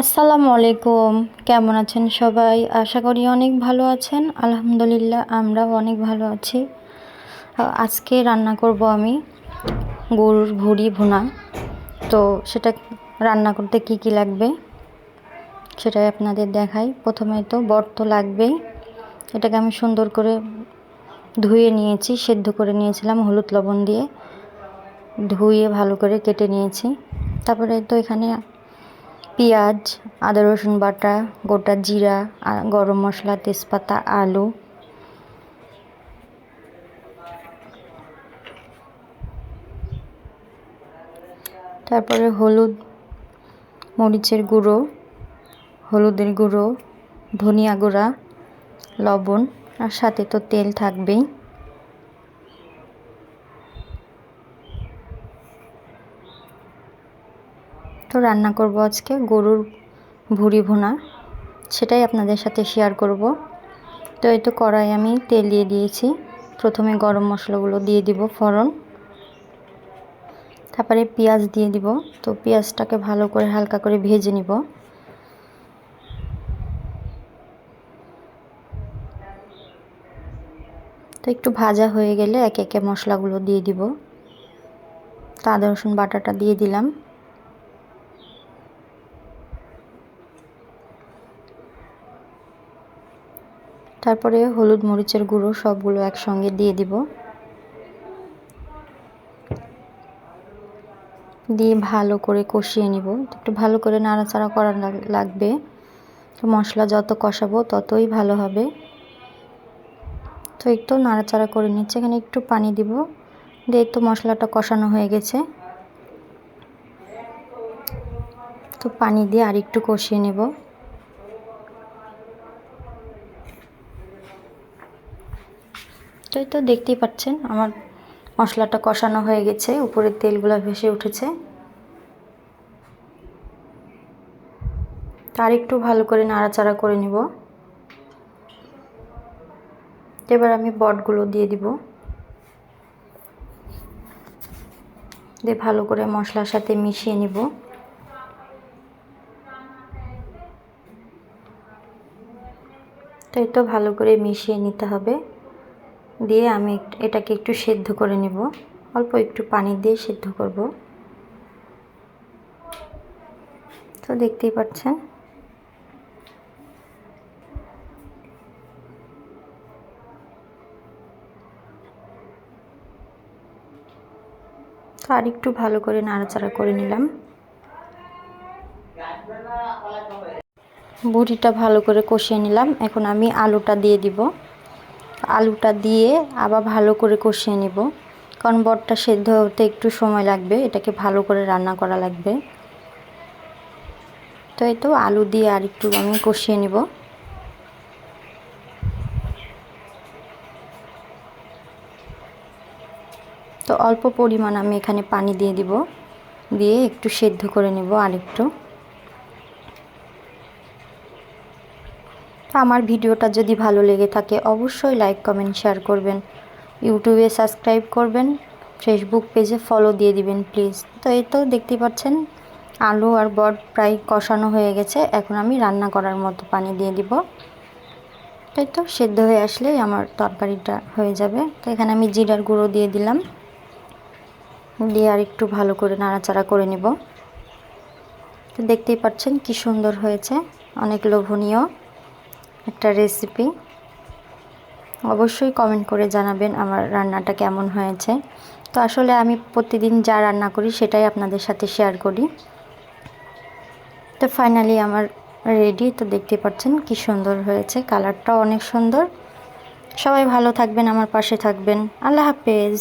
আসসালামু আলাইকুম। কেমন আছেন সবাই? আশা করি অনেক ভালো আছেন। আলহামদুলিল্লাহ, আমরাও অনেক ভালো আছি। আজকে রান্না করব আমি গরুর ভুড়ি ভুনা। তো সেটা রান্না করতে কি কি লাগবে সেটাই আপনাদের দেখাই। প্রথমে তো বর্ত লাগবেই। এটাকে আমি সুন্দর করে ধুয়ে নিয়েছি, সেদ্ধ করে নিয়েছিলাম হলুদ লবণ দিয়ে। ধুয়ে ভালো করে কেটে নিয়েছি। তারপরে তো এখানে পেঁয়াজ, আদা, রসুন বাটা, গোটা জিরা গরম মশলা, তেজপাতা, আলু। তারপরে হলুদ মরিচের গুঁড়ো, হলুদের গুঁড়ো, ধনিয়া গুঁড়া, লবণ, আর সাথে তো তেল থাকবেই। তো রান্না করব আজকে, গরুর ভুড়ি ভুনা। সেটাই আপনাদের সাথে শেয়ার করব। তো এই তো কড়াই আমি তেল দিয়ে দিয়েছি। প্রথমে গরম মশলাগুলো দিয়ে দিব ফোড়ন। তারপরে পেঁয়াজ দিয়ে দিব। তো পেঁয়াজটাকে ভালো করে হালকা করে ভেজে নিব। তো একটু ভাজা হয়ে গেলে একে একে মশলাগুলো দিয়ে দিব। আদা রসুন বাটাটা দিয়ে দিলাম। তারপরে হলুদ মরিচের গুঁড়ো সবগুলো একসঙ্গে দিয়ে দিব। দিয়ে ভালো করে কষিয়ে নিব। একটু ভালো করে নাড়াচাড়া করা লাগবে। তো মশলা যত কষাবো ততই ভালো হবে। তো একটু নাড়াচাড়া করে নিচ্ছে। এখানে একটু পানি দিব। দিয়ে তো মশলাটা কষানো হয়ে গেছে। তো পানি দিয়ে আর একটু কষিয়ে নেব। তো এই তো দেখতেই পাচ্ছেন, আমার মশলাটা কষানো হয়ে গেছে, উপরের তেলগুলো ভেসে উঠেছে। তার একটু ভালো করে নাড়াচাড়া করে নিব। এবার আমি বটগুলো দিয়ে দিব। দিয়ে ভালো করে মশলার সাথে মিশিয়ে নিব। তো এই তো ভালো করে মিশিয়ে নিতে হবে। দিয়ে আমি এটাকে একটু সেদ্ধ করে নেব। অল্প একটু পানি দিয়ে সেদ্ধ করব। তো দেখতেই পাচ্ছেন। তো আর একটু ভালো করে নাড়াচাড়া করে নিলাম। বুড়িটা ভালো করে কষিয়ে নিলাম। এখন আমি আলুটা দিয়ে দিব। আলুটা দিয়ে আবার ভালো করে কষিয়ে নেব। কারণ বটটা সেদ্ধ হতে একটু সময় লাগবে, এটাকে ভালো করে রান্না করা লাগবে। তো এই তো আলু দিয়ে আর একটু আমি কষিয়ে নিব। তো অল্প পরিমাণ আমি এখানে পানি দিয়ে দিব, দিয়ে একটু সেদ্ধ করে নেব আরেকটু তো আমার ভিডিওটা যদি ভালো লেগে থাকে, অবশ্যই লাইক কমেন্ট শেয়ার করবেন। ইউটিউবে সাবস্ক্রাইব করবেন ফেসবুক পেজে ফলো দিয়ে দিবেন প্লিজ তো এই তো দেখতে পাচ্ছেন, আলু আর বট প্রায় কষানো হয়ে গেছে। এখন আমি রান্না করার মতো পানি দিয়ে দিব। তাই তো, সেদ্ধ হয়ে আসলেই আমার তরকারিটা হয়ে যাবে। তো এখানে আমি জিরার গুঁড়ো দিয়ে দিলাম। দিয়ে আর একটু ভালো করে নাড়াচাড়া করে নিব। তো দেখতেই পাচ্ছেন কি সুন্দর হয়েছে, অনেক লোভনীয়। একটা রেসিপি অবশ্যই কমেন্ট করে জানাবেন আমার রান্নাটা কেমন হয়েছে। তো আসলে আমি প্রতিদিন যা রান্না করি সেটাই আপনাদের সাথে শেয়ার করি। তো ফাইনালি আমার রেডি তো দেখতে পাচ্ছেন কি সুন্দর হয়েছে। কালারটাও অনেক সুন্দর। সবাই ভালো থাকবেন, আমার পাশে থাকবেন। আল্লাহ হাফেজ।